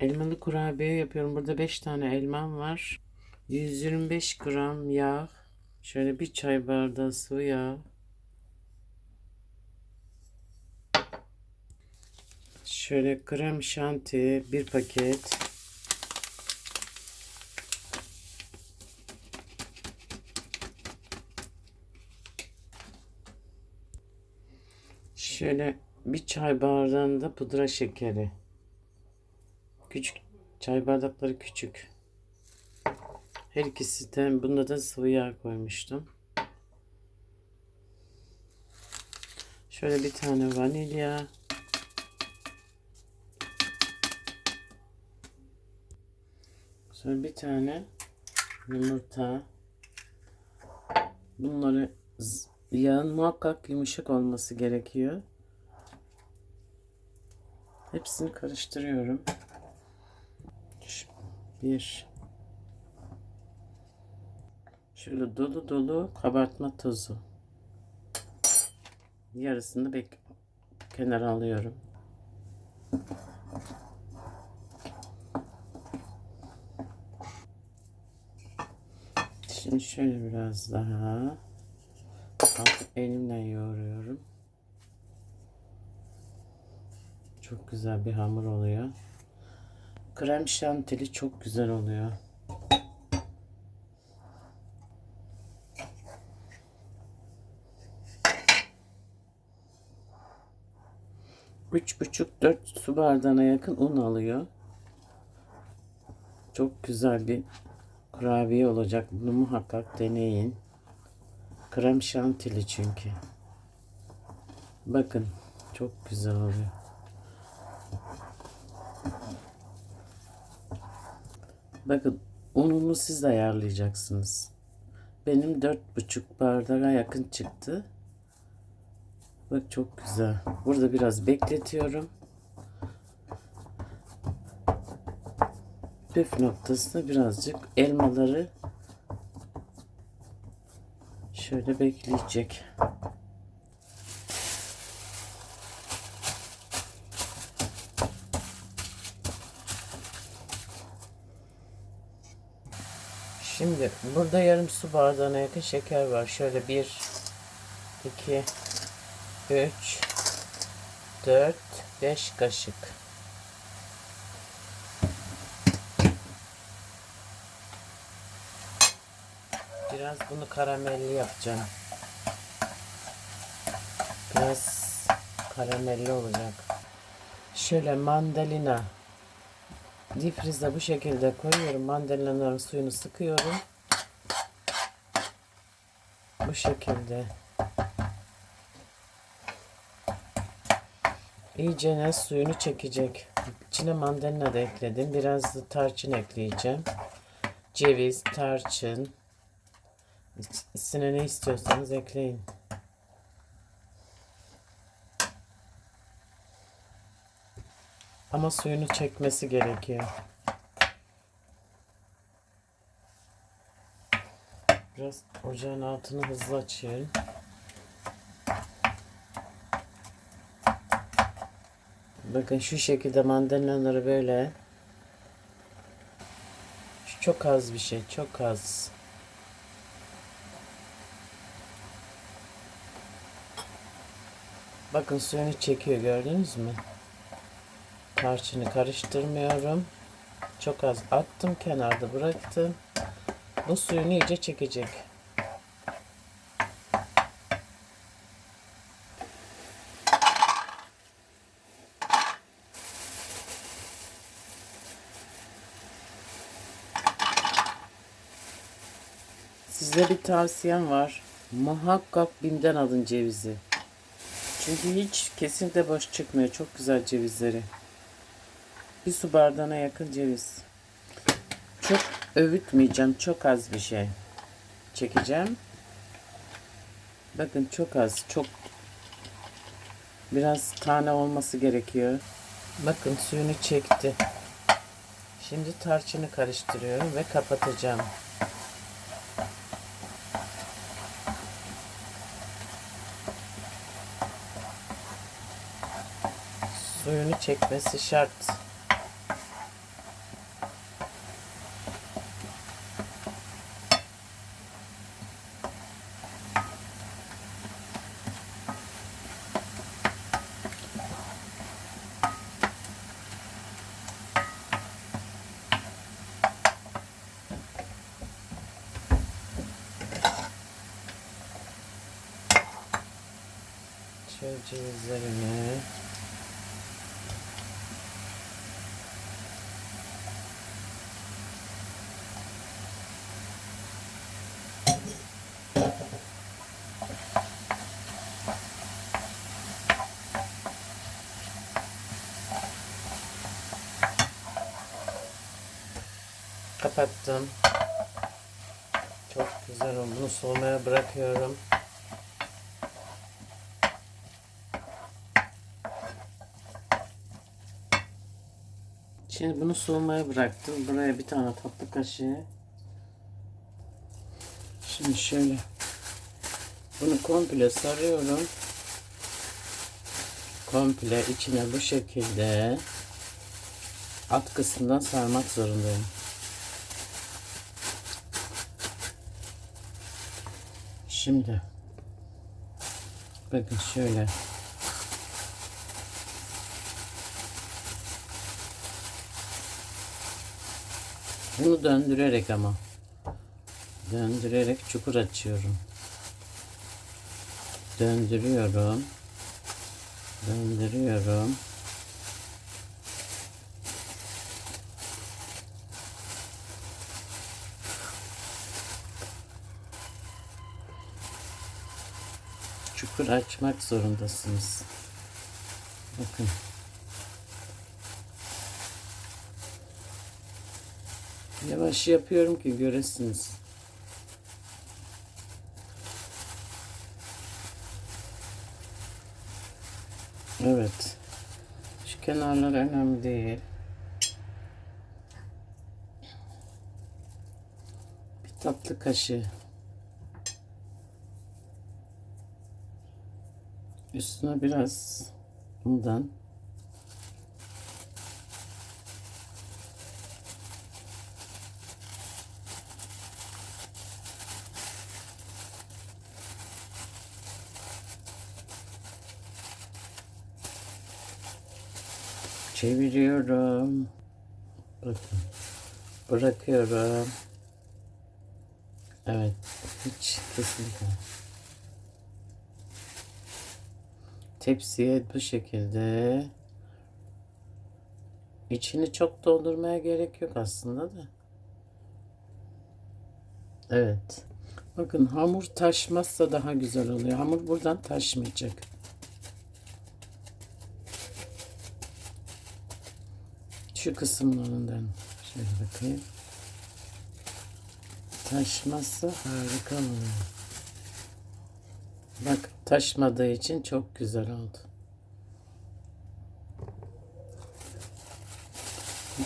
Elmalı kurabiye yapıyorum. Burada 5 tane elmam var. 125 gram yağ. Şöyle bir çay bardağı sıvı yağ. Şöyle krem şanti bir paket. Şöyle bir çay bardağında pudra şekeri. Küçük çay bardakları küçük. Her ikisi de bunda da sıvı yağ koymuştum. Şöyle bir tane vanilya. Sonra bir tane yumurta. Bunları yağın muhakkak yumuşak olması gerekiyor. Hepsini karıştırıyorum. Bir. Şöyle dolu dolu kabartma tozu. Yarısını bek kenara alıyorum. Şimdi şöyle biraz daha elimle yoğuruyorum. Çok güzel bir hamur oluyor. Krem şantili çok güzel oluyor. Üç buçuk dört su bardağına yakın un alıyor. Çok güzel bir kurabiye olacak. Bunu muhakkak deneyin. Krem şantili çünkü. Bakın çok güzel oluyor. Bakın ununu siz ayarlayacaksınız. Benim dört buçuk bardağa yakın çıktı. Bak çok güzel. Burada biraz bekletiyorum. Püf noktasında birazcık elmaları şöyle bekleyecek. Şimdi burada yarım su bardağına yakın şeker var. Şöyle bir, iki, üç, dört, beş kaşık. Biraz bunu karamelli yapacağım. Biraz karamelli olacak. Şöyle mandalina difrizde bu şekilde koyuyorum. Mandalinaların suyunu sıkıyorum. Bu şekilde. İyice suyunu çekecek. İçine mandalina da ekledim. Biraz da tarçın ekleyeceğim. Ceviz, tarçın. İçine ne istiyorsanız ekleyin. Ama suyunu çekmesi gerekiyor. Biraz ocağın altını hızlı açıyorum. Bakın şu şekilde mandalinaları böyle. Şu çok az bir şey, çok az. Bakın suyunu çekiyor gördünüz mü? Tarçını karıştırmıyorum. Çok az attım kenarda bıraktım. Bu suyunu iyice çekecek. Size bir tavsiyem var. Muhakkak Bim'den alın cevizi. Çünkü hiç kesinlikle boş çıkmıyor. Çok güzel cevizleri. Bir su bardağına yakın ceviz. Çok övütmeyeceğim. Çok az bir şey. Çekeceğim. Bakın çok az. Çok biraz tane olması gerekiyor. Bakın suyunu çekti. Şimdi tarçını karıştırıyorum ve kapatacağım. Suyunu çekmesi şart. Cevizlerini kapattım. Çok güzel oldu. Bunu soğumaya bırakıyorum. Şimdi bunu soğumaya bıraktım. Buraya bir tane tatlı kaşığı. Şimdi şöyle bunu komple sarıyorum. Komple içine bu şekilde alt kısmından sarmak zorundayım. Şimdi bakın şöyle bunu döndürerek ama döndürerek çukur açıyorum. Döndürüyorum. Döndürüyorum. çukur açmak zorundasınız. Bakın. Yavaş yapıyorum ki göresiniz. Evet. Şu kenarlar önemli değil. Bir tatlı kaşığı. Üstüne biraz bundan çeviriyorum. Bakın. Bırakıyorum. Evet. Hiç kesinlikle. Tepsiye bu şekilde içini çok doldurmaya gerek yok aslında da. Evet. Bakın hamur taşmazsa daha güzel oluyor. Hamur buradan taşmayacak. Şu kısımlarından şöyle bakayım. Taşmazsa harika oluyor. Bak taşmadığı için çok güzel oldu.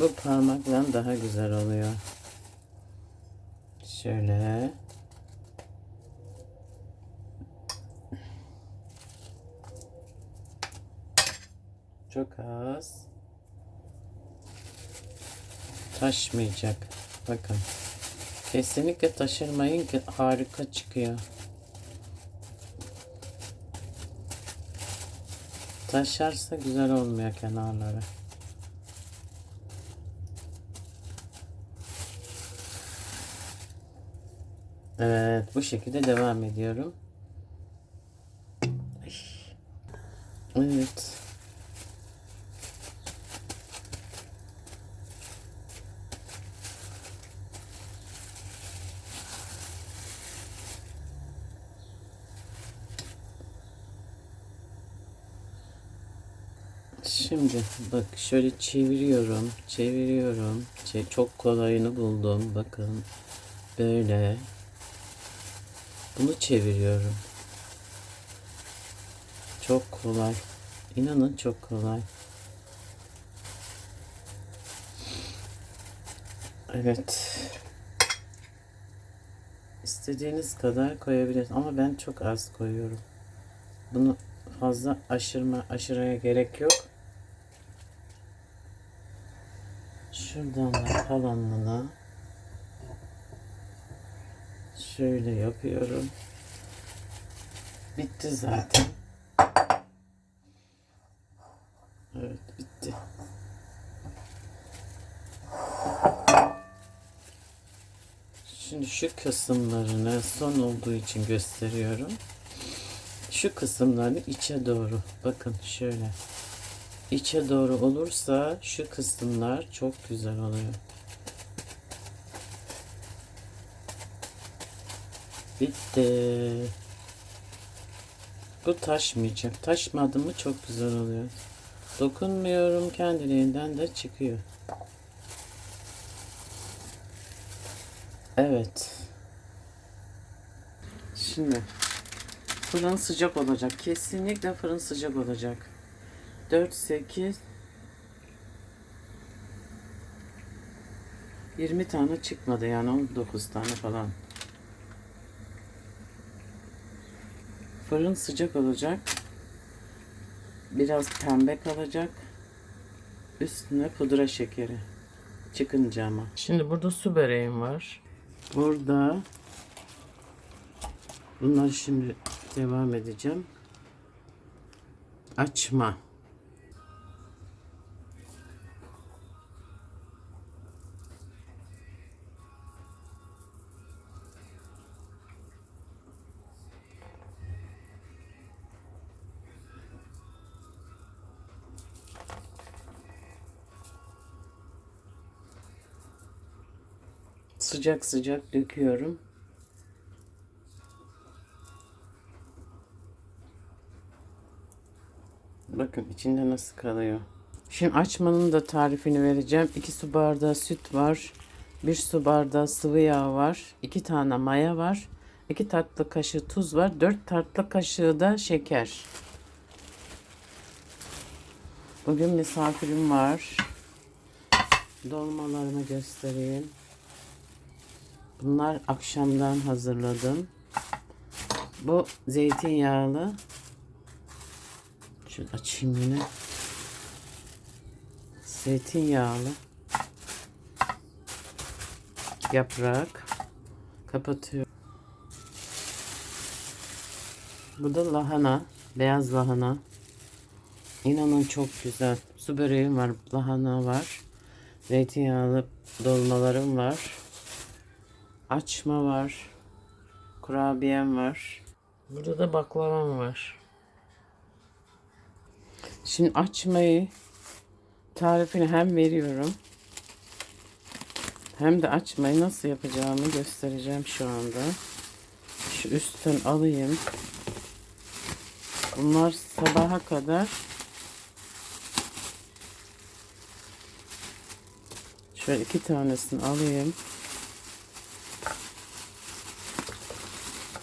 Bu parmakla daha güzel oluyor. Şöyle. Çok az. Taşmayacak. Bakın. Kesinlikle taşırmayın ki harika çıkıyor. Taşarsa güzel olmuyor kenarları. Evet bu şekilde devam ediyorum. Evet. Şimdi bak şöyle çeviriyorum, çeviriyorum. Çe- çok kolayını buldum. Bakın böyle. Bunu çeviriyorum. Çok kolay. İnanın çok kolay. Evet. İstediğiniz kadar koyabilirsiniz ama ben çok az koyuyorum. Bunu fazla aşırma aşırıya gerek yok. Şuradan da kalanını şöyle yapıyorum. Bitti zaten. Evet bitti. Şimdi şu kısımlarını son olduğu için gösteriyorum. Şu kısımları içe doğru. Bakın şöyle. İçe doğru olursa şu kısımlar çok güzel oluyor. Bitti. Bu taşmayacak. Taşmadı mı çok güzel oluyor. Dokunmuyorum kendiliğinden de çıkıyor. Evet. Şimdi fırın sıcak olacak. Kesinlikle fırın sıcak olacak. 4 8 20 tane çıkmadı yani 19 tane falan. Fırın sıcak olacak. Biraz pembe kalacak. Üstüne pudra şekeri. Çıkınca ama. Şimdi burada su böreğim var. Burada bunlar şimdi devam edeceğim. Açma. Sıcak sıcak döküyorum. Bakın içinde nasıl kalıyor. Şimdi açmanın da tarifini vereceğim. 2 su bardağı süt var. 1 su bardağı sıvı yağ var. 2 tane maya var. 2 tatlı kaşığı tuz var. 4 tatlı kaşığı da şeker. Bugün misafirim var. Dolmalarımı göstereyim. Bunlar akşamdan hazırladım. Bu zeytinyağlı. Şöyle açayım yine. Zeytinyağlı. Yaprak. Kapatıyorum. Bu da lahana. Beyaz lahana. İnanın çok güzel. Su böreğim var. Lahana var. Zeytinyağlı dolmalarım var. Açma var. Kurabiyem var. Burada da baklavam var. Şimdi açmayı tarifini hem veriyorum. Hem de açmayı nasıl yapacağımı göstereceğim şu anda. Şu üstten alayım. Bunlar sabaha kadar Şöyle iki tanesini alayım.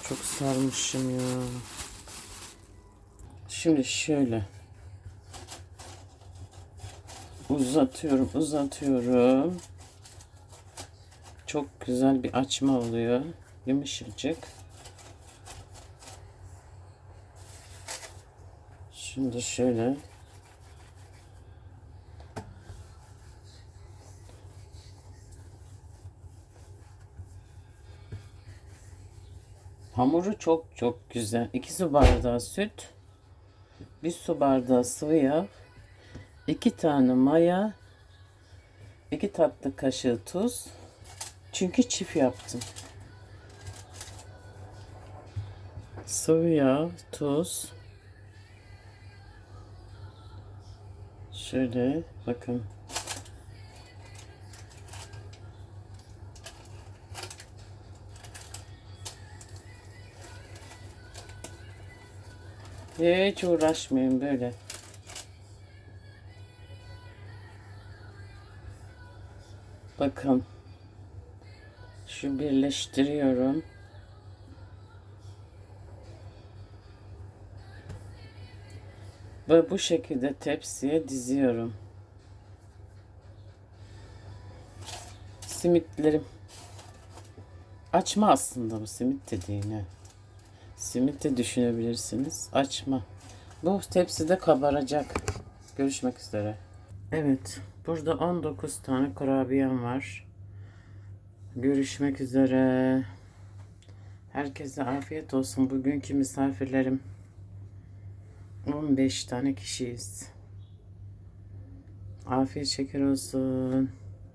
Çok sarmışım ya. Şimdi şöyle uzatıyorum, uzatıyorum. Çok güzel bir açma oluyor. Yumuşacık. Şimdi şöyle Hamuru çok çok güzel. 2 su bardağı süt, 1 su bardağı sıvı yağ, 2 tane maya, 2 tatlı kaşığı tuz. Çünkü çift yaptım. Sıvı yağ, tuz. Şöyle bakın. Hiç uğraşmayın böyle. Bakın. Şu birleştiriyorum. Ve bu şekilde tepsiye diziyorum. Simitlerim. Açma aslında bu simit dediğine. Simit de düşünebilirsiniz. Açma. Bu tepside kabaracak. Görüşmek üzere. Evet. Burada 19 tane kurabiyem var. Görüşmek üzere. Herkese afiyet olsun. Bugünkü misafirlerim 15 tane kişiyiz. Afiyet şeker olsun.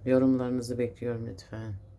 Yorumlarınızı bekliyorum lütfen.